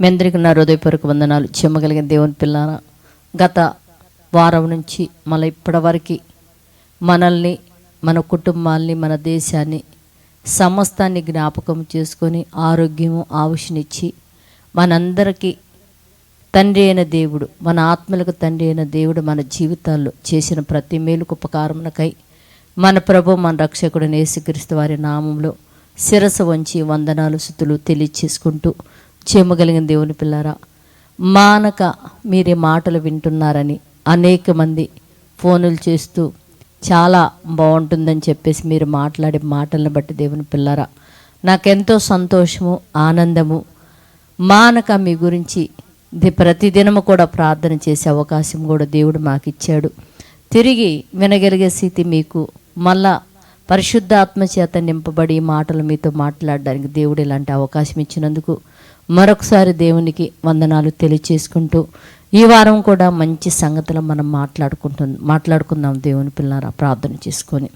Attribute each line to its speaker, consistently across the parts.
Speaker 1: మీ అందరికీ నా హృదయపూర్వక వందనాలు. చెమ్మగలిగిన దేవుని పిల్లన గత వారం నుంచి మళ్ళీ ఇప్పటివరకు మనల్ని మన కుటుంబాల్ని మన దేశాన్ని సమస్తాన్ని జ్ఞాపకం చేసుకొని ఆరోగ్యము ఆవుషనిచ్చి మనందరికీ తండ్రి అయిన దేవుడు మన ఆత్మలకు తండ్రి అయిన దేవుడు మన జీవితాల్లో చేసిన ప్రతి మేలుకు ఉపకారమునకై మన ప్రభు మన రక్షకుడు నేసుక్రీస్తు వారి నామంలో శిరస వంచి వందనాలు శుతులు తెలియచేసుకుంటూ చేయమగలిగిన దేవుని పిల్లారా మానక మీరే మాటలు వింటున్నారని అనేక మంది ఫోనులు చేస్తూ చాలా బాగుంటుందని చెప్పేసి మీరు మాట్లాడే మాటలను బట్టి దేవుని పిల్లారా నాకెంతో సంతోషము ఆనందము మానక మీ గురించి ప్రతిదినము కూడా ప్రార్థన చేసే అవకాశం కూడా దేవుడు మాకు ఇచ్చాడు తిరిగి వినగలిగే స్థితి మీకు మళ్ళా పరిశుద్ధాత్మ చేత నింపబడి మాటలు మీతో మాట్లాడడానికి దేవుడు ఇలాంటి అవకాశం ఇచ్చినందుకు మరొకసారి దేవునికి వందనాలు తెలియచేసుకుంటూ ఈ వారం కూడా మంచి సంగతులు మనం మాట్లాడుకుంటు మాట్లాడుకుందాం దేవుని పిల్లరా ప్రార్థన చేసుకొని.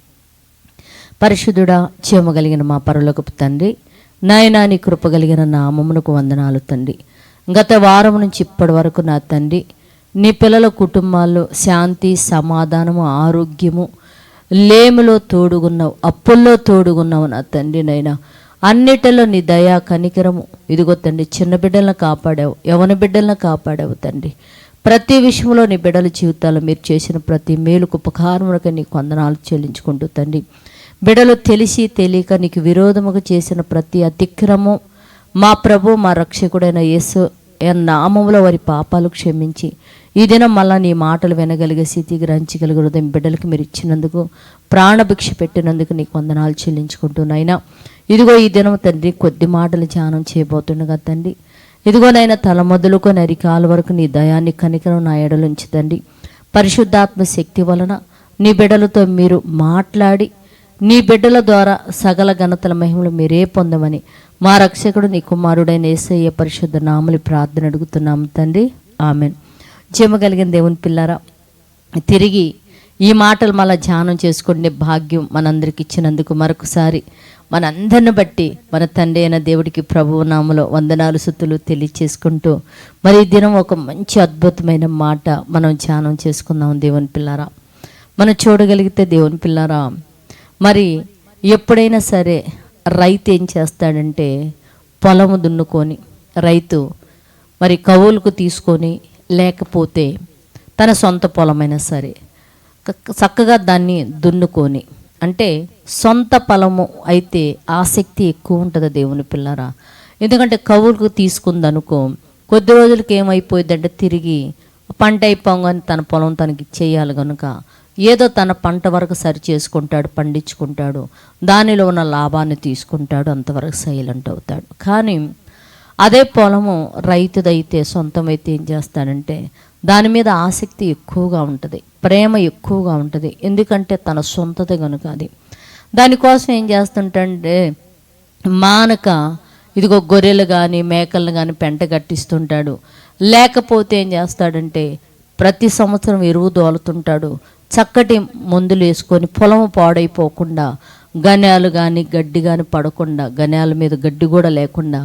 Speaker 1: పరిశుద్ధుడా చేయమగలిగిన మా పరలోకపు తండ్రి నాయనా నీ కృపగలిగిన నామమునకు వందనాలు తండ్రి. గత వారం నుంచి ఇప్పటి వరకు నా తండ్రి నీ పిల్లల కుటుంబాల్లో శాంతి సమాధానము ఆరోగ్యము లేములో తోడుగున్నావు అప్పుల్లో తోడుగున్నావు నా తండ్రి నైనా అన్నిటిలో నీ దయా కనికరము. ఇదిగో తండ్రి చిన్న బిడ్డలను కాపాడావు యవన బిడ్డలను కాపాడావు తండ్రి. ప్రతి విషయంలో నీ బిడ్డల జీవితాల్లో మీరు చేసిన ప్రతి మేలుకు ఉపకారములకు నీకు వందనాలు చెల్లించుకుంటూ తండ్రి. బిడలు తెలిసి తెలియక నీకు విరోధముగా చేసిన ప్రతి అతిక్రమం మా ప్రభు మా రక్షకుడైన యేసు నామంలో వారి పాపాలు క్షమించి ఈ దినం మళ్ళా నీ మాటలు వినగలిగే స్థితి గ్రహించగలిగే హృదయం బిడ్డలకు మీరు ఇచ్చినందుకు ప్రాణభిక్ష పెట్టినందుకు నీకు వందనాలు చెల్లించుకుంటున్నాయినా ఇదిగో ఈ దినం తండ్రి కొద్ది మాటలు ధ్యానం చేయబోతుండగా తండ్రి ఇదిగోనైనా తల మొదలుకొని అరికాల వరకు నీ దయాన్ని కనికరం నా ఎడలుంచి తండ్రి. పరిశుద్ధాత్మ శక్తి వలన నీ బిడ్డలతో మీరు మాట్లాడి నీ బిడ్డల ద్వారా సకల ఘనతల మహిమలు మీరే పొందమని మా రక్షకుడు నీ కుమారుడైన ఏసయ్య పరిశుద్ధ నామలి ప్రార్థన అడుగుతున్నాము తండ్రి. ఆమెన్. జీవగలిగిన దేవుని పిల్లారా తిరిగి ఈ మాటలు మళ్ళా ధ్యానం చేసుకునే భాగ్యం మనందరికి ఇచ్చినందుకు మరొకసారి మనందరిని బట్టి మన తండ్రి అయిన దేవుడికి ప్రభువు నామలో వందనాలు సుత్తులు తెలియచేసుకుంటూ మరి దినం ఒక మంచి అద్భుతమైన మాట మనం ధ్యానం చేసుకుందాం దేవుని పిల్లారా. మనం చూడగలిగితే దేవుని పిల్లారా మరి ఎప్పుడైనా సరే రైతు ఏం చేస్తాడంటే పొలము దున్నుకొని రైతు మరి కవులకు తీసుకొని లేకపోతే తన సొంత పొలమైనా సరే చక్కగా దాన్ని దున్నుకొని అంటే సొంత పొలము అయితే ఆసక్తి ఎక్కువ ఉంటుంది దేవుని పిల్లరా. ఎందుకంటే కవులకు తీసుకుందనుకో కొద్ది రోజులకి ఏమైపోయిందంటే తిరిగి పంట అయిపోగానే తన పొలం తనకి చేయాలి కనుక ఏదో తన పంట వరకు సరి చేసుకుంటాడు పండించుకుంటాడు దానిలో ఉన్న లాభాన్ని తీసుకుంటాడు అంతవరకు సైలెంట్ అవుతాడు. కానీ అదే పొలము రైతుదైతే సొంతమైతే ఏం చేస్తాడంటే దాని మీద ఆసక్తి ఎక్కువగా ఉంటుంది ప్రేమ ఎక్కువగా ఉంటుంది. ఎందుకంటే తన సొంతది కనుక అది. దానికోసం ఏం చేస్తుంటే మానక ఇదిగో గొర్రెలు కానీ మేకలను కానీ పెంట కట్టిస్తుంటాడు. లేకపోతే ఏం చేస్తాడంటే ప్రతి సంవత్సరం ఎరువు దోలుతుంటాడు. చక్కటి మందులు వేసుకొని పొలము పాడైపోకుండా గన్యాలు కానీ గడ్డి కానీ పడకుండా గన్యాల మీద గడ్డి కూడా లేకుండా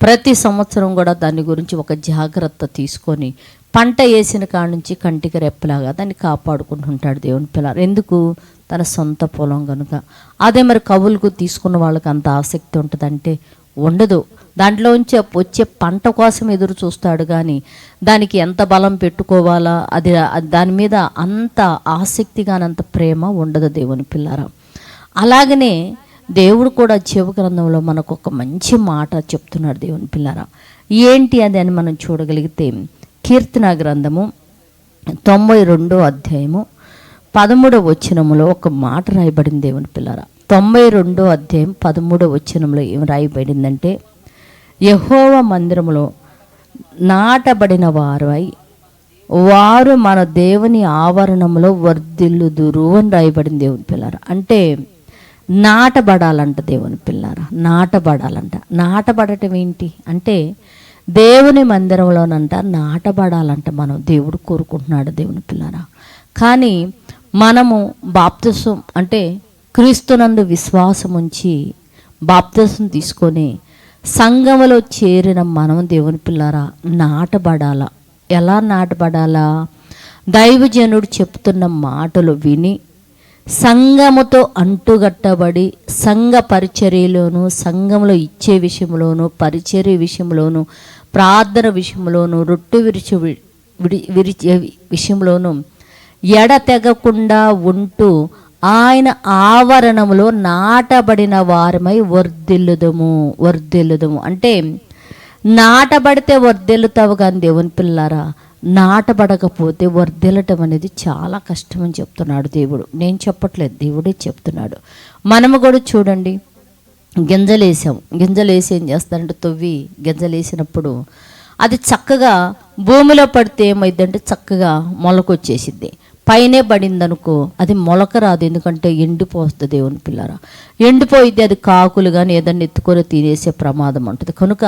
Speaker 1: ప్రతి సంవత్సరం కూడా దాని గురించి ఒక జాగ్రత్త తీసుకొని పంట వేసిన కాడ నుంచి కంటికి రెప్పలాగా దాన్ని కాపాడుకుంటుంటాడు దేవుని పిల్లలు. ఎందుకు? తన సొంత పొలం కనుక అదే మరి కవులకు తీసుకున్న వాళ్ళకి అంత ఆసక్తి ఉంటుందంటే ఉండదు. దాంట్లోంచి వచ్చే పంట కోసం ఎదురు చూస్తాడు కానీ దానికి ఎంత బలం పెట్టుకోవాలా? అది దాని మీద అంత ఆసక్తిగానంత ప్రేమ ఉండదు దేవుని పిల్లారా. అలాగనే దేవుడు కూడా జీవ గ్రంథంలో మనకు ఒక మంచి మాట చెప్తున్నాడు దేవుని పిల్లారా. ఏంటి అది అని మనం చూడగలిగితే కీర్తన గ్రంథము తొంభై రెండో అధ్యాయము పదమూడవ వచనములో ఒక మాట రాయబడింది దేవుని పిల్లరా. తొంభై రెండో అధ్యాయం పదమూడవ వచనంలో ఏం రాయబడిందంటే యహోవ మందిరములో నాటబడిన వారై వారు మన దేవుని ఆవరణంలో వర్ధిల్లుదురు అని రాయబడింది దేవుని పిల్లరా. అంటే నాటబడాలంట దేవుని పిల్లారా. నాటబడాలంట. నాటబడటం ఏంటి? అంటే దేవుని మందిరంలోనంట నాటబడాలంట మనం దేవుడు కోరుకుంటున్నాడు దేవుని పిల్లారా. కానీ మనము బాప్తసం అంటే క్రీస్తునందు విశ్వాసం ఉంచి బాప్తసం తీసుకొని సంఘములో చేరిన మనం దేవుని పిల్లారా నాటబడాలా? ఎలా నాటబడాలా? దైవజనుడు చెప్తున్న మాటలు విని సంఘముతో అంటుగట్టబడి సంఘ పరిచర్యలోను సంఘంలో ఇచ్చే విషయంలోను పరిచర్య విషయంలోను ప్రార్థన విషయంలోనూ రొట్టె విరిచి విడి విరిచే విషయంలోనూ ఎడతెగకుండా ఉంటూ ఆయన ఆవరణములో నాటబడిన వారమై వర్ధిల్లుదము వర్ధిల్లుదము. అంటే నాటబడితే వర్ధిల్లుతావు కానీ దేవుని పిల్లారా నాటబడకపోతే వర్ధిల్లటం అనేది చాలా కష్టమని చెప్తున్నాడు దేవుడు. నేను చెప్పట్లేదు దేవుడే చెప్తున్నాడు. మనము కూడా చూడండి గింజలేసాం గింజలేసి ఏం చేస్తారంటే తవ్వి గింజలేసినప్పుడు అది చక్కగా భూమిలో పడితే ఏమైందంటే చక్కగా మొలకొచ్చేసిద్ది. పైనే పడింది అనుకో అది మొలక రాదు ఎందుకంటే ఎండిపోస్తుంది దేవుని పిల్లర. ఎండిపోయిద్ది అది కాకులు కానీ ఏదన్నా ఎత్తుకొని తినేసే ప్రమాదం ఉంటుంది. కనుక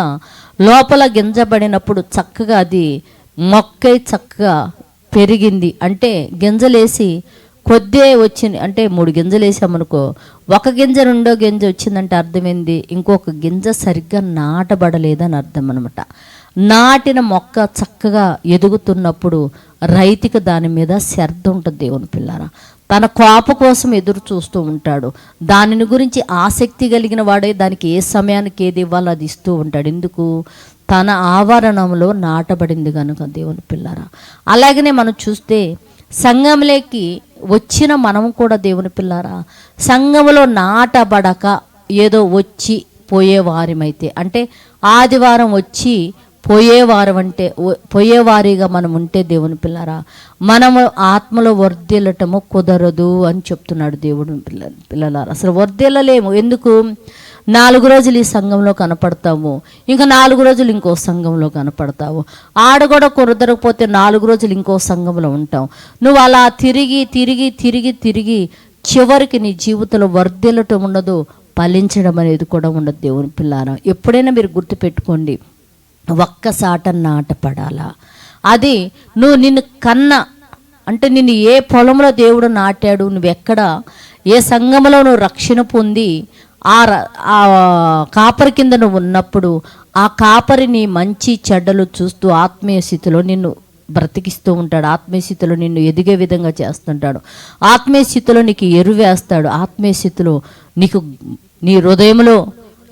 Speaker 1: లోపల గింజ పడినప్పుడు చక్కగా అది మొక్కై చక్కగా పెరిగింది. అంటే గింజలేసి కొద్దే వచ్చింది అంటే మూడు గింజలు వేసామనుకో ఒక గింజ రెండో గింజ వచ్చిందంటే అర్థమైంది? ఇంకొక గింజ సరిగ్గా నాటబడలేదని అర్థం అనమాట నాటిన మొక్క చక్కగా ఎదుగుతున్నప్పుడు రైతుకి దాని మీద శ్రద్ధ ఉంటుంది దేవుని పిల్లారా. తన కోప కోసం ఎదురు చూస్తూ ఉంటాడు. దానిని గురించి ఆసక్తి కలిగిన వాడే దానికి ఏ సమయానికి ఏది ఇవ్వాలో అది ఇస్తూ ఉంటాడు. ఎందుకు? తన ఆవరణంలో నాటబడింది కనుక దేవుని పిల్లరా. అలాగనే మనం చూస్తే సంఘంలోకి వచ్చిన మనం కూడా దేవుని పిల్లారా సంఘములో నాటబడక ఏదో వచ్చి పోయేవారమైతే అంటే ఆదివారం వచ్చి పోయేవారం అంటే పోయేవారిగా మనం ఉంటే దేవుని పిల్లరా మనము ఆత్మలో వర్ధిల్లటము కుదరదు అని చెప్తున్నాడు దేవుడు పిల్ల పిల్లలారా. అసలు వర్ధిల్లలేము. ఎందుకు? నాలుగు రోజులు ఈ సంఘంలో కనపడతాము. ఇంకా నాలుగు రోజులు ఇంకో సంఘంలో కనపడతావు. ఆడ కూడా కుదరకపోతే నాలుగు రోజులు ఇంకో సంఘంలో ఉంటాం నువ్వు అలా తిరిగి తిరిగి తిరిగి తిరిగి చివరికి నీ జీవితంలో వర్ధిల్లటం ఉండదు ఫలించడం అనేది కూడా ఉండదు దేవుని పిల్లారా. ఎప్పుడైనా మీరు గుర్తుపెట్టుకోండి. ఒక్కసాట నాటపడాలా అది నువ్వు నిన్ను కన్న అంటే నిన్ను ఏ పొలంలో దేవుడు నాటాడు నువ్వెక్కడ ఏ సంఘంలో నువ్వు రక్షణ పొంది ఆ ర- ఆ కాపరి కింద నువ్వు ఉన్నప్పుడు ఆ కాపరిని మంచి చెడ్డలు చూస్తూ ఆత్మీయ స్థితిలో నిన్ను బ్రతికిస్తూ ఉంటాడు. ఆత్మీయ స్థితిలో నిన్ను ఎదిగే విధంగా చేస్తుంటాడు. ఆత్మీయ స్థితిలో నీకు ఎరువేస్తాడు. ఆత్మీయ స్థితిలో నీకు నీ హృదయంలో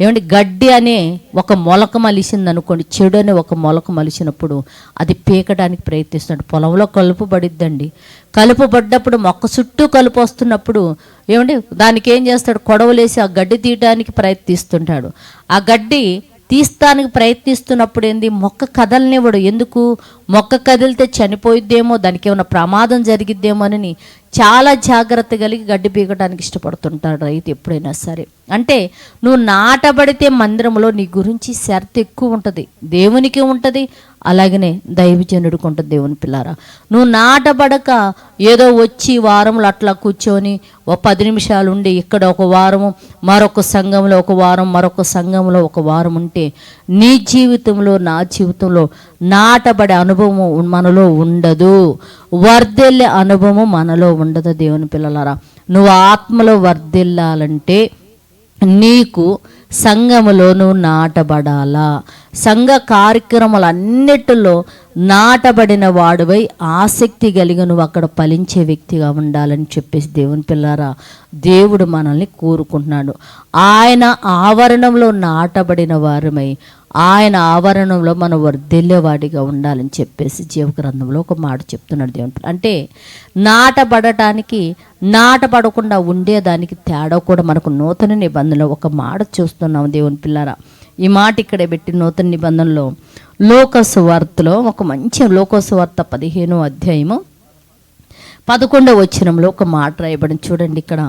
Speaker 1: ఏమంటే గడ్డి అనే ఒక మొలక మలిసింది అనుకోండి చెడు అనే ఒక మొలక మలిసినప్పుడు అది పీకడానికి ప్రయత్నిస్తున్నాడు. పొలంలో కలుపు పడిద్దండి కలుపు పడ్డప్పుడు మొక్క చుట్టూ కలుపు వస్తున్నప్పుడు ఏమండి దానికి ఏం చేస్తాడు? కొడవలేసి ఆ గడ్డి తీయడానికి ప్రయత్నిస్తుంటాడు. ఆ గడ్డి తీస్తానికి ప్రయత్నిస్తున్నప్పుడు ఏంది? మొక్క కదలనివ్వడు. ఎందుకు? మొక్క కదిలితే చనిపోయిద్దేమో దానికి ఏమైనా ప్రమాదం జరిగిద్దేమోనని చాలా జాగ్రత్త కలిగి గడ్డి పీకడానికి ఇష్టపడుతుంటాడు రైతు ఎప్పుడైనా సరే. అంటే నువ్వు నాటబడితే మందిరంలో నీ గురించి శ్రద్ధ ఎక్కువ ఉంటుంది. దేవునికి ఉంటుంది అలాగనే దైవజనుడు కొంట దేవుని పిల్లారా. నువ్వు నాటబడక ఏదో వచ్చి వారంలో అట్లా కూర్చొని ఓ పది నిమిషాలు ఉండి ఇక్కడ ఒక వారం మరొక సంఘంలో ఒక వారం మరొక సంఘంలో ఒక వారం ఉంటే నీ జీవితంలో నా జీవితంలో నాటబడే అనుభవం మనలో ఉండదు. వర్ధిల్లే అనుభవం మనలో ఉండదు దేవుని పిల్లలారా. నువ్వు ఆత్మలో వర్ధిల్లాలంటే నీకు సంఘములోను నాటబడాలా? సంఘ కార్యక్రమాలన్నిటిలో నాటబడిన వాడువై ఆసక్తి కలిగి నువ్వు అక్కడ ఫలించే వ్యక్తిగా ఉండాలని చెప్పేసి దేవుని పిల్లారా దేవుడు మనల్ని కోరుకుంటున్నాడు. ఆయన ఆవరణంలో నాటబడిన వారమై ఆయన ఆవరణంలో మనం వర్ధిల్లేవాడిగా ఉండాలని చెప్పేసి జీవగ్రంథంలో ఒక మాట చెప్తున్నాడు దేవుని అంటే నాటబడటానికి నాటబడకుండా ఉండేదానికి తేడా కూడా మనకు నూతన నిబంధనలో ఒక మాట చూస్తున్నాం దేవుని పిల్లారా. ఈ మాట ఇక్కడే పెట్టి నూతన నిబంధనలో లోకసు వార్తలో ఒక మంచి లోకసు వార్త పదిహేనో అధ్యాయము పదకొండవ వచ్చినంలో ఒక మాట రాయబడి చూడండి ఇక్కడ.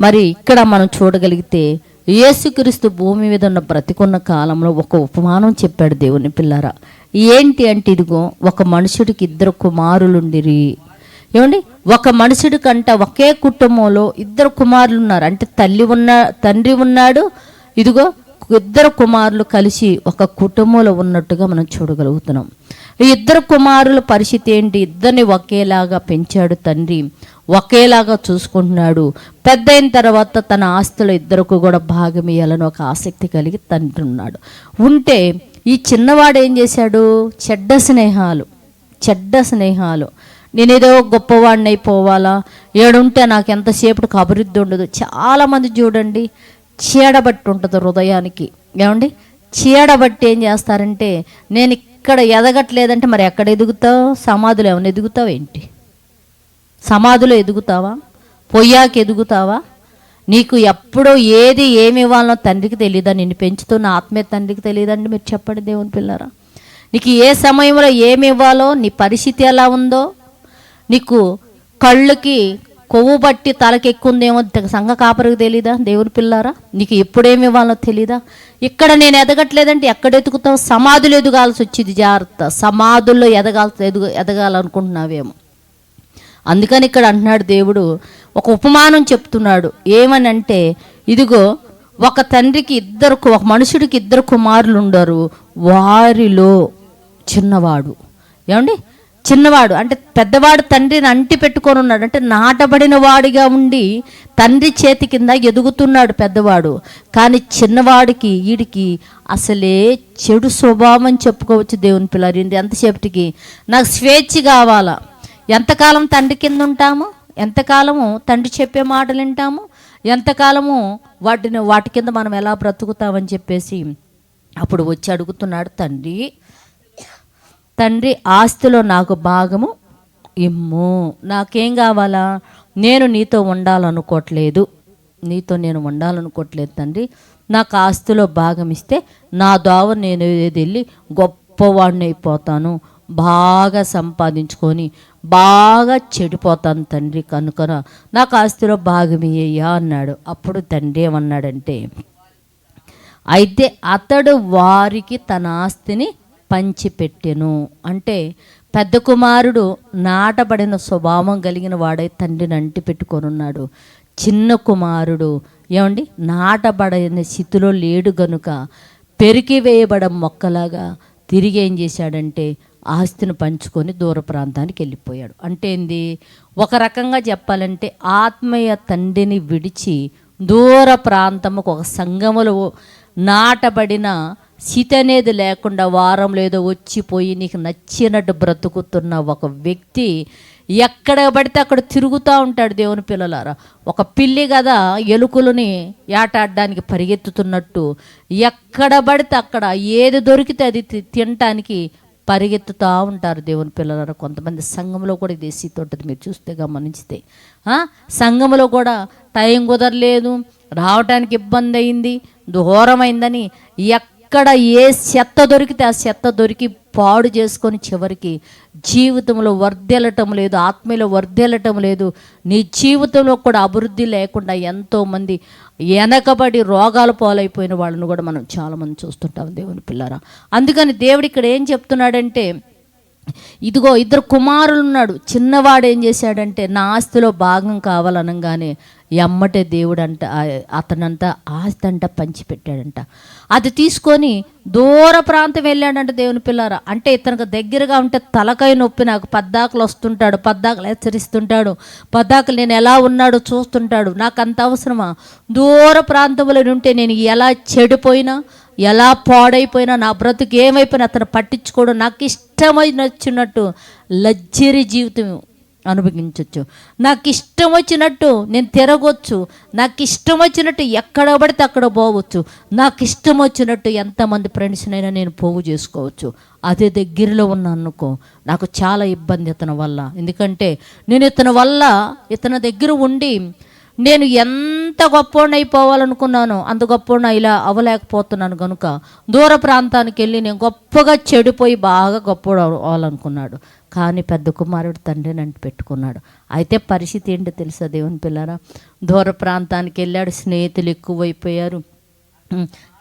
Speaker 1: మరి ఇక్కడ మనం చూడగలిగితే యేసుక్రీస్తు భూమి మీద ఉన్న బ్రతికున్న కాలంలో ఒక ఉపమానం చెప్పాడు దేవుని పిల్లరా. ఏంటి అంటే ఇదిగో ఒక మనుషుడికి ఇద్దరు కుమారులుండిరి. ఏమండి? ఒక మనుషుడి కంట ఒకే కుటుంబంలో ఇద్దరు కుమారులు ఉన్నారు అంటే తల్లి ఉన్న తండ్రి ఉన్నాడు ఇదిగో ఇద్దరు కుమారులు కలిసి ఒక కుటుంబంలో ఉన్నట్టుగా మనం చూడగలుగుతున్నాం. ఇద్దరు కుమారుల పరిస్థితి ఏంటి? ఇద్దరిని ఒకేలాగా పెంచాడు తండ్రి. ఒకేలాగా చూసుకుంటున్నాడు. పెద్ద అయిన తర్వాత తన ఆస్తులు ఇద్దరికి కూడా భాగం ఒక ఆసక్తి కలిగి తండ్రి ఉన్నాడు. ఉంటే ఈ చిన్నవాడు ఏం చేశాడు? చెడ్డ స్నేహాలు చెడ్డ స్నేహాలు. నేనేదో గొప్పవాడిని అయిపోవాలా ఏడుంటే నాకు ఎంతసేపటికి అభివృద్ధి ఉండదు. చాలామంది చూడండి చీడబట్టి ఉంటుంది హృదయానికి. ఏమండి? చీడబట్టి ఏం చేస్తారంటే నేను ఇక్కడ ఎదగట్లేదంటే మరి ఎక్కడ ఎదుగుతావు? సమాధులు ఏమైనా ఎదుగుతావు ఏంటి? సమాధిలో ఎదుగుతావా? పొయ్యాకి ఎదుగుతావా? నీకు ఎప్పుడో ఏది ఏమి ఇవ్వాలనో తండ్రికి తెలియదా నిన్ను పెంచుతున్న ఆత్మీయ తండ్రికి తెలియదండి మీరు చెప్పండి దేవుని పిల్లరా. నీకు ఏ సమయంలో ఏమి ఇవ్వాలో నీ పరిస్థితి ఎలా ఉందో నీకు కళ్ళుకి కొవ్వు బట్టి తలకెక్కుందేమో సంఘ కాపరికి తెలీదా? దేవుని పిల్లారా? నీకు ఎప్పుడేమి ఇవ్వాలో తెలీదా? ఇక్కడ నేను ఎదగట్లేదంటే ఎక్కడ ఎదుగుతావు సమాధులు ఎదగాల్సి వచ్చింది. జాగ్రత్త. సమాధుల్లో ఎదగాల్సి ఎదుగు ఎదగాలనుకుంటున్నావేమో. అందుకని ఇక్కడ అంటున్నాడు దేవుడు ఒక ఉపమానం చెప్తున్నాడు. ఏమని అంటే ఇదిగో ఒక తండ్రికి ఇద్దరు ఒక మనుషుడికి ఇద్దరు కుమారులు ఉండరు వారిలో చిన్నవాడు. ఏమండి? చిన్నవాడు అంటే పెద్దవాడు తండ్రిని అంటి పెట్టుకొని ఉన్నాడు. అంటే నాటబడిన వాడిగా ఉండి తండ్రి చేతి కింద ఎదుగుతున్నాడు పెద్దవాడు. కానీ చిన్నవాడికి వీడికి అసలే చెడు స్వభావం చెప్పుకోవచ్చు దేవుని పిల్లలు. ఎంతసేపటికి? నాకు స్వేచ్ఛ కావాలా? ఎంతకాలం తండ్రి కింద ఉంటాము? ఎంతకాలము తండ్రి చెప్పే మాటలు వింటాము? ఎంతకాలము వాటిని వాటి కింద మనం ఎలా బ్రతుకుతామని చెప్పేసి అప్పుడు వచ్చి అడుగుతున్నాడు తండ్రి తండ్రి ఆస్తిలో నాకు భాగము ఇమ్ము. నాకేం కావాలా? నేను నీతో ఉండాలనుకోవట్లేదు నీతో నేను ఉండాలనుకోవట్లేదు తండ్రి. నాకు ఆస్తిలో భాగం ఇస్తే నా దోవ నేను వెళ్ళి గొప్పవాడిని అయిపోతాను బాగా సంపాదించుకొని బాగా చెడిపోతాను తండ్రి కనుక నాకు ఆస్తిలో భాగం అన్నాడు. అప్పుడు తండ్రి ఏమన్నాడంటే అయితే అతడు వారికి తన ఆస్తిని పంచిపెట్టెను. అంటే పెద్ద కుమారుడు నాటబడిన స్వభావం కలిగిన వాడై తండ్రిని అంటి పెట్టుకొనున్నాడు. చిన్న కుమారుడు ఏమండి? నాటబడిన స్థితిలో లేడు గనుక పెరికి వేయబడ మొక్కలాగా తిరిగి ఏం చేశాడంటే ఆస్తిని పంచుకొని దూర ప్రాంతానికి వెళ్ళిపోయాడు. అంటే ఏంది? ఒక రకంగా చెప్పాలంటే ఆత్మీయ తండ్రిని విడిచి దూర ప్రాంతముకు ఒక సంఘములో నాటబడిన స్థితి అనేది లేకుండా వారం లేదో వచ్చిపోయి నీకు నచ్చినట్టు బ్రతుకుతున్న ఒక వ్యక్తి ఎక్కడ పడితే అక్కడ తిరుగుతూ ఉంటాడు దేవుని పిల్లలారా. ఒక పిల్లి కదా ఎలుకలని ఏటాడడానికి పరిగెత్తుతున్నట్టు ఎక్కడ పడితే అక్కడ ఏది దొరికితే అది తి- తినటానికి పరిగెత్తుతూ ఉంటారు దేవుని పిల్లలారా. కొంతమంది సంఘంలో కూడా ఇది స్థితి ఉంటుంది. మీరు చూస్తే గమనించితే సంఘంలో కూడా టైం కుదరలేదు రావడానికి ఇబ్బంది అయింది దూరమైందని ఎక్కడ ఏ చెత్త దొరికితే ఆ చెత్త దొరికి పాడు చేసుకొని చివరికి జీవితంలో వర్ధెలటం లేదు ఆత్మీయలో వర్ధెలటం లేదు. నీ జీవితంలో కూడా అభివృద్ధి లేకుండా ఎంతోమంది వెనకబడి రోగాలు పాలైపోయిన వాళ్ళని కూడా మనం చాలామంది చూస్తుంటాం దేవుని పిల్లరా. అందుకని దేవుడు ఇక్కడ ఏం చెప్తున్నాడంటే ఇదిగో ఇద్దరు కుమారులు ఉన్నాడు. చిన్నవాడు ఏం చేశాడంటే నా ఆస్తిలో భాగం కావాలనగానే ఎమ్మటే దేవుడు అంట అతనంతా ఆస్తంట పంచిపెట్టాడంట. అది తీసుకొని దూర ప్రాంతం వెళ్ళాడంట దేవుని పిల్లారా. అంటే ఇతనికి దగ్గరగా ఉంటే తలకాయ నొప్పి నాకు పద్దాకులు వస్తుంటాడు పద్దాకులు హెచ్చరిస్తుంటాడు పద్దాకులు నేను ఎలా ఉన్నాడో చూస్తుంటాడు. నాకు అంత అవసరమా? దూర ప్రాంతంలో ఉంటే నేను ఎలా చెడిపోయినా ఎలా పాడైపోయినా నా బ్రతుకు ఏమైపోయినా అతను పట్టించుకోవడం నాకు ఇష్టమై నచ్చినట్టు లగ్జరీ జీవితం అనుభవించవచ్చు నాకు ఇష్టం వచ్చినట్టు నేను తిరగొచ్చు. నాకు ఇష్టం వచ్చినట్టు ఎక్కడ పడితే అక్కడ పోవచ్చు. నాకు ఇష్టం వచ్చినట్టు ఎంతమంది ఫ్రెండ్స్నైనా నేను పోగు చేసుకోవచ్చు. అదే దగ్గరలో ఉన్న అనుకో నాకు చాలా ఇబ్బంది ఇతని వల్ల. ఎందుకంటే నేను ఇతని వల్ల ఇతని దగ్గర ఉండి నేను ఎంత గొప్ప అయిపోవాలనుకున్నానో అంత గొప్ప ఇలా అవ్వలేకపోతున్నాను కనుక దూర ప్రాంతానికి వెళ్ళి నేను గొప్పగా చెడిపోయి బాగా గొప్పోడు అవ్వాలనుకున్నాడు కానీ పెద్ద కుమారుడు తండ్రిని అంటి పెట్టుకున్నాడు. అయితే పరిస్థితి ఏంటో తెలుసా దేవుని పిల్లరా? దూర ప్రాంతానికి వెళ్ళాడు స్నేహితులు ఎక్కువైపోయారు.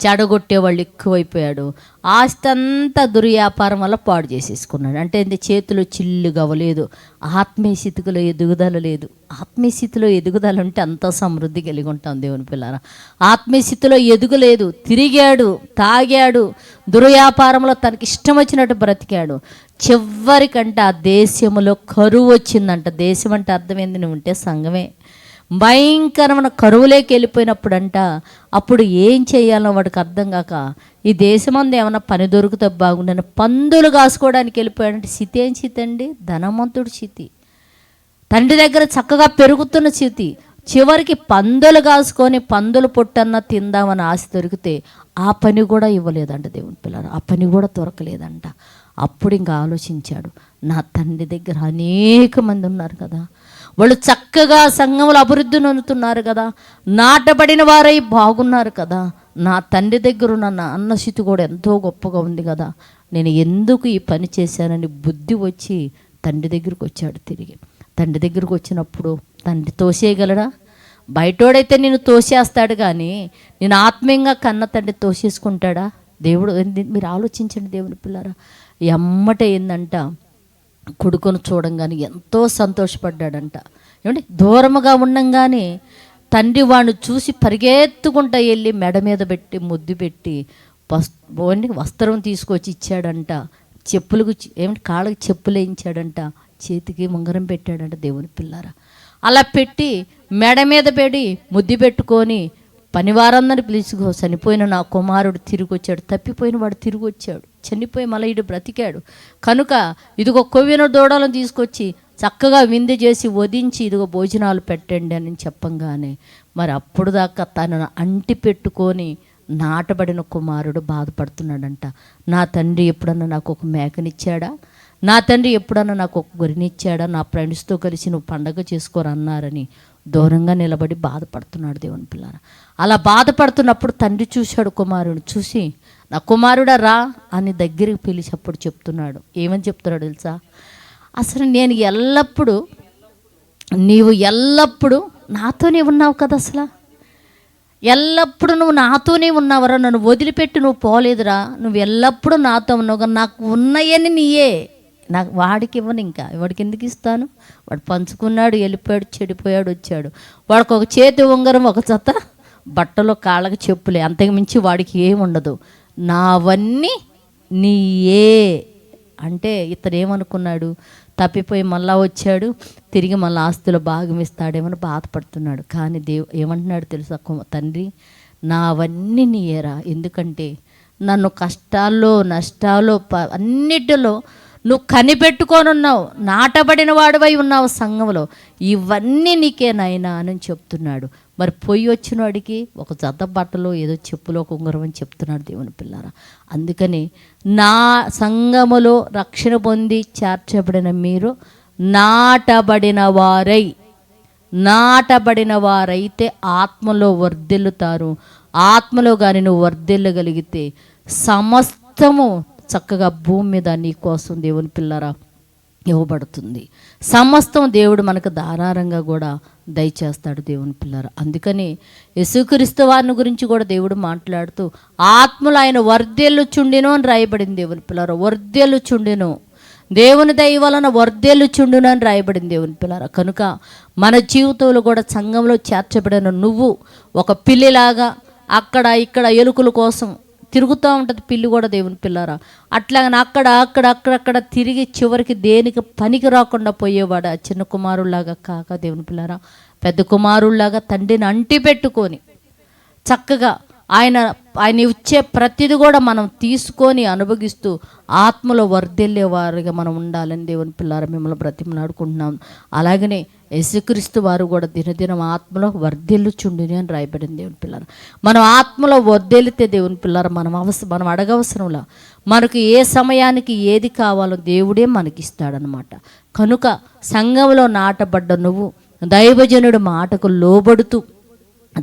Speaker 1: చెడగొట్టే వాళ్ళు ఎక్కువైపోయాడు. ఆస్తి అంతా దుర్వ్యాపారం వల్ల పాడు చేసేసుకున్నాడు. అంటే ఏంది? చేతిలో చిల్లుగా గవ్వలేదు ఆత్మీయస్థితిలో ఎదుగుదల లేదు. ఆత్మీయస్థితిలో ఎదుగుదల ఉంటే అంత సమృద్ధి కలిగి ఉంటాం దేవుని పిల్లారా. ఆత్మీయస్థితిలో ఎదుగులేదు. తిరిగాడు తాగాడు. దుర్వ్యాపారంలో తనకి ఇష్టం వచ్చినట్టు బ్రతికాడు. చివరికంటే ఆ దేశంలో కరువు వచ్చిందంట. దేశం అంటే అర్థమైంది నువ్వు ఉంటే సంఘమే. భయంకరమైన కరువులోకి వెళ్ళిపోయినప్పుడంట అప్పుడు ఏం చేయాలో వాడికి అర్థం కాక ఈ దేశమందు ఏమైనా పని దొరికితే బాగుండని పందులు కాసుకోవడానికి వెళ్ళిపోయాడంటే స్థితి ఏం స్థితి అండి? ధనవంతుడు స్థితి తండ్రి దగ్గర చక్కగా పెరుగుతున్న స్థితి చివరికి పందులు కాసుకొని పందులు పొట్టన్న తిందామని ఆశ దొరికితే ఆ పని కూడా ఇవ్వలేదంట దేవుని పిల్లలు. ఆ పని కూడా దొరకలేదంట. అప్పుడు ఇంకా ఆలోచించాడు నా తండ్రి దగ్గర అనేక మంది ఉన్నారు కదా వాళ్ళు చక్కగా సంఘములు అభివృద్ధి నొందుతున్నారు కదా. నాటబడిన వారై బాగున్నారు కదా. నా తండ్రి దగ్గర ఉన్న నా అన్న స్థితి కూడా ఎంతో గొప్పగా ఉంది కదా. నేను ఎందుకు ఈ పని చేశానని బుద్ధి వచ్చి తండ్రి దగ్గరికి వచ్చాడు తిరిగి. తండ్రి దగ్గరికి వచ్చినప్పుడు తండ్రి తోసేయగలడా? బయటోడైతే నేను తోసేస్తాడు కానీ నేను ఆత్మీయంగా కన్న తండ్రి తోసేసుకుంటాడా? దేవుడు మీరు ఆలోచించండి దేవుని పిల్లరా. ఎమ్మట ఏందంట కొడుకును చూడంగానే ఎంతో సంతోషపడ్డాడంట. ఏమండి? దూరముగా ఉండంగానే తండ్రి వాడిని చూసి పరిగెత్తుకుంటా వెళ్ళి మెడ మీద పెట్టి ముద్దు పెట్టి వస్ వస్త్రం తీసుకొచ్చి ఇచ్చాడంట. చెప్పులకు ఏమిటి కాళ్ళకి చెప్పులు వేయించాడంట. చేతికి ఉంగరం పెట్టాడంట దేవుని పిల్లారా. అలా పెట్టి మెడ మీద పెడి ముద్దు పెట్టుకొని పనివారందరిని పిలుచుకో చనిపోయిన నా కుమారుడు తిరిగి వచ్చాడు తప్పిపోయిన వాడు తిరిగి వచ్చాడు చనిపోయి మళ్ళీ ఇడు బ్రతికాడు. కనుక ఇదిగో కొవ్విన దూడలను తీసుకొచ్చి చక్కగా విందు చేసి వదించి ఇదిగో భోజనాలు పెట్టండి అని చెప్పంగానే మరి అప్పుడు దాకా తనను అంటి పెట్టుకొని నాటబడిన కుమారుడు బాధపడుతున్నాడంట. నా తండ్రి ఎప్పుడన్నా నాకు ఒక మేకనిచ్చాడా? నా తండ్రి ఎప్పుడన్నా నాకు ఒక గురినిచ్చాడా నా ఫ్రెండ్స్తో కలిసి నువ్వు పండగ చేసుకోరన్నారని దూరంగా నిలబడి బాధపడుతున్నాడు దేవుని పిల్లల అలా బాధపడుతున్నప్పుడు తండ్రి చూశాడు కుమారుడు చూసి నా కుమారుడా రా అని దగ్గరికి పిలిచి అప్పుడు చెప్తున్నాడు. ఏమని చెప్తున్నాడు తెలుసా? అసలు నేను ఎల్లప్పుడూ నీవు ఎల్లప్పుడూ నాతోనే ఉన్నావు కదా అసలు? ఎల్లప్పుడూ నువ్వు నాతోనే ఉన్నావురా నన్ను వదిలిపెట్టి నువ్వు పోలేదురా. నువ్వు ఎల్లప్పుడూ నాతో ఉన్నావు కానీ నాకు ఉన్నాయని నీయే. నాకు వాడికి ఇవ్వను ఇంకా. వాడికి ఎందుకు ఇస్తాను? వాడు పంచుకున్నాడు వెళ్ళిపోయాడు చెడిపోయాడు వచ్చాడు. వాడికి ఒక చేతి ఉంగరం ఒక జత బట్టలు కాళ్ళకి చెప్పులే. అంతకు మించి వాడికి ఏమి ఉండదు. నావన్నీ నీయే. అంటే ఇతను ఏమనుకున్నాడు తప్పిపోయి మళ్ళా వచ్చాడు తిరిగి మళ్ళీ ఆస్తులు భాగం ఇస్తాడేమని బాధపడుతున్నాడు. కానీ దేవు ఏమంటున్నాడు తెలుసా తండ్రి? నావన్నీ నీయేరా. ఎందుకంటే నన్ను కష్టాల్లో నష్టాల్లో ప అన్నిటిలో నువ్వు కనిపెట్టుకొని ఉన్నావు నాటబడిన వాడివై ఉన్నావు సంఘంలో ఇవన్నీ నీకే నాయనా అని చెప్తున్నాడు. మరి పొయ్యి వచ్చిన వాడికి ఒక జత బట్టలో ఏదో చెప్పులో ఒక ఉంగరం అని చెప్తున్నాడు దేవుని పిల్లారా. అందుకని నా సంగములో రక్షణ పొంది చేర్చబడిన మీరు నాటబడిన వారై నాటబడిన వారైతే ఆత్మలో వర్ధిల్లుతారు. ఆత్మలో కానీ నువ్వు వర్ధిల్లగలిగితే సమస్తము చక్కగా భూమి మీద నీ కోసం దేవుని పిల్లరా ఇవ్వబడుతుంది. సమస్తం దేవుడు మనకు ధారారంగా కూడా దయచేస్తాడు దేవుని పిల్లరా. అందుకని యశుక్రీస్తు వారిని గురించి కూడా దేవుడు మాట్లాడుతూ ఆత్మలు ఆయన చుండినో అని రాయబడింది దేవుని పిల్లరా. చుండినో దేవుని దయ వలన వర్ధేలుచుండును అని రాయబడింది దేవుని పిల్లర. కనుక మన జీవితంలో కూడా సంఘంలో చేర్చబడిన నువ్వు ఒక పిల్లిలాగా అక్కడ ఇక్కడ ఎలుకల కోసం తిరుగుతూ ఉంటుంది పిల్లి కూడా దేవుని పిల్లరా. అట్లాగని అక్కడ అక్కడ అక్కడక్కడ తిరిగి చివరికి దేనికి పనికి రాకుండా పోయేవాడు? ఆ చిన్న కుమారుల్లాగా కాక దేవుని పిల్లరా. పెద్ద కుమారుల్లాగా తండ్రిని అంటి పెట్టుకొని చక్కగా ఆయన ఆయన ఇచ్చే ప్రతిది కూడా మనం తీసుకొని అనుభవిస్తూ ఆత్మలో వర్ధిల్లే వారిగా మనం ఉండాలని దేవుని పిల్లారా మిమ్మల్ని బ్రతిమలాడుకుంటున్నాం. అలాగనే యేసుక్రీస్తు వారు కూడా దినదినం ఆత్మలో వర్ధిల్లుచుండుని అని రాయబడింది దేవుని పిల్లర మనం ఆత్మలో వర్ధిల్లితే దేవుని పిల్లర మనం అవసరం మనం అడగవసరంలా. మనకు ఏ సమయానికి ఏది కావాలో దేవుడే మనకి ఇస్తాడనమాట కనుక సంఘంలో నాటబడ్డ నువ్వు దైవజనుడు మాటకు లోబడుతూ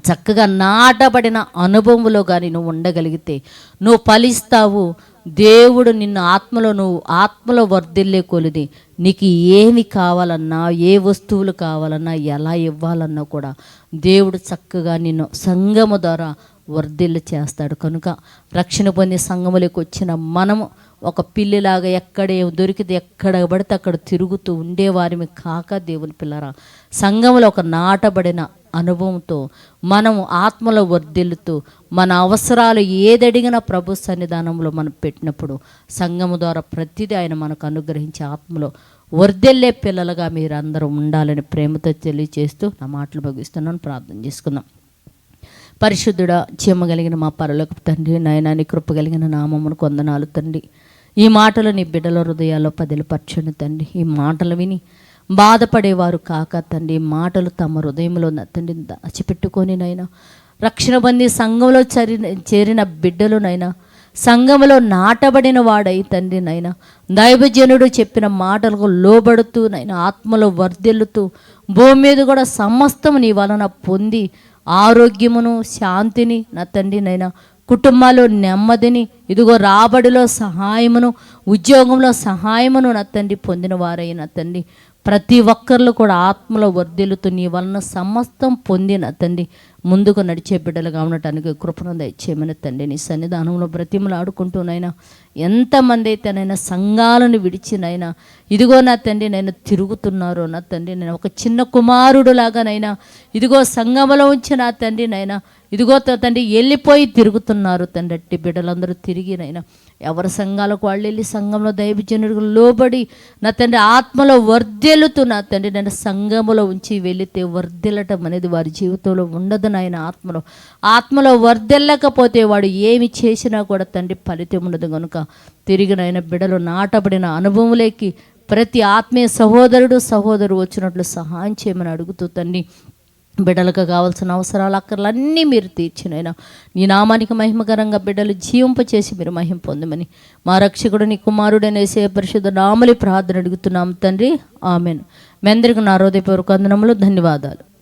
Speaker 1: చక్కగా నాటబడిన అనుభవంలో కానీ నువ్వు ఉండగలిగితే నువ్వు ఫలిస్తావు దేవుడు నిన్ను ఆత్మలో నువ్వు ఆత్మలో వర్ధిల్లే కొలిది. నీకు ఏమి కావాలన్నా ఏ వస్తువులు కావాలన్నా ఎలా ఇవ్వాలన్నా కూడా దేవుడు చక్కగా నిన్ను సంగము ద్వారా వర్ధిల్లు చేస్తాడు. కనుక రక్షణ పొంది సంఘములకు వచ్చిన మనము ఒక పిల్లిలాగా ఎక్కడే దొరికితే ఎక్కడ పడితే అక్కడ తిరుగుతూ ఉండేవారిని కాక దేవుని పిల్లరా. సంఘంలో ఒక నాటబడిన అనుభవంతో మనము ఆత్మలో వర్ధిల్లుతూ మన అవసరాలు ఏదడిగినా ప్రభు సన్నిధానంలో మనం పెట్టినప్పుడు సంఘము ద్వారా ప్రతిదీ ఆయన మనకు అనుగ్రహించే ఆత్మలో వర్ధిల్లే పిల్లలుగా మీరందరూ ఉండాలని ప్రేమతో తెలియజేస్తూ నా మాటలు భగిస్తున్నాను ప్రార్థన చేసుకుందాం. పరిశుద్ధుడా చీమగలిగిన మా పరలోక తండ్రి నయనాన్ని కృప కలిగిన నామమును కొందనాలు తండ్రి. ఈ మాటలు నీ బిడ్డల హృదయాల్లో పదిలపరచండి తండ్రి. ఈ మాటలు విని బాధపడేవారు కాక తండ్రి మాటలు తమ హృదయంలో నా తండ్రి దాచిపెట్టుకొని నైనా. రక్షణ బంది సంఘంలో చరిన చేరిన బిడ్డలునైనా సంఘంలో నాటబడిన వాడై తండ్రి నైనా. దైవజనుడు చెప్పిన మాటలకు లోబడుతూ నైనా ఆత్మలో వర్ధిల్లుతూ భూమి మీద కూడా సమస్తం నీ వలన పొంది ఆరోగ్యమును శాంతిని నా తండ్రి నైనా. కుటుంబాల్లో నెమ్మదిని ఇదిగో రాబడిలో సహాయమును ఉద్యోగంలో సహాయమును నా తండ్రి పొందిన వారైన తండ్రి. ప్రతి ఒక్కరిలో కూడా ఆత్మలో వర్ధిల్లుతూ నీ వలన సమస్తం పొందిన తండ్రి ముందుకు నడిచే బిడ్డలుగా ఉండటానికి కృపను దయచేయమని తండ్రి నీ సన్నిధానంలో బ్రతిమలు ఆడుకుంటూనైనా ఎంతమంది అయితే నైనా సంఘాలను విడిచినైనా ఇదిగో నా తండ్రి నేను తిరుగుతున్నారో నా తండ్రి నేను ఒక చిన్న కుమారుడులాగానైనా ఇదిగో సంఘములో ఉంచి నా తండ్రి నైనా ఇదిగో తండ్రి వెళ్ళిపోయి తిరుగుతున్నారు తండ్రి. అట్టి బిడ్డలందరూ తిరిగినైనా ఎవరి సంఘాలకు వాళ్ళు వెళ్ళి సంఘంలో దైవజనుడికి లోబడి నా తండ్రి ఆత్మలో వర్ధెలుతూ నా తండ్రి నేను సంఘములో ఉంచి వెళితే వర్ధెలటం అనేది వారి జీవితంలో ఉండదు నాయన ఆత్మలో. ఆత్మలో వర్ధిల్లకపోతే వాడు ఏమి చేసినా కూడా తండ్రి ఫలితం ఉండదు కనుక తిరిగినైన బిడలు నాటబడిన అనుభవంలోకి ప్రతి ఆత్మీయ సహోదరుడు సహోదరు వచ్చినట్లు సహాయం చేయమని అడుగుతూ తండ్రి బిడ్డలకు కావాల్సిన అవసరాలు అక్కర్లన్నీ మీరు తీర్చినైనా. నీ నామానికి మహిమకరంగా బిడ్డలు జీవింపచేసి మీరు మహిమ పొందమని. మా రక్షకుడు నీ కుమారుడైన యేసయ్య పరిశుద్ధ నామలి ప్రార్థన అడుగుతున్నాం తండ్రి. ఆమెను. మీ అందరికీ నా హృదయపూర్వక ధన్యవాదాలు.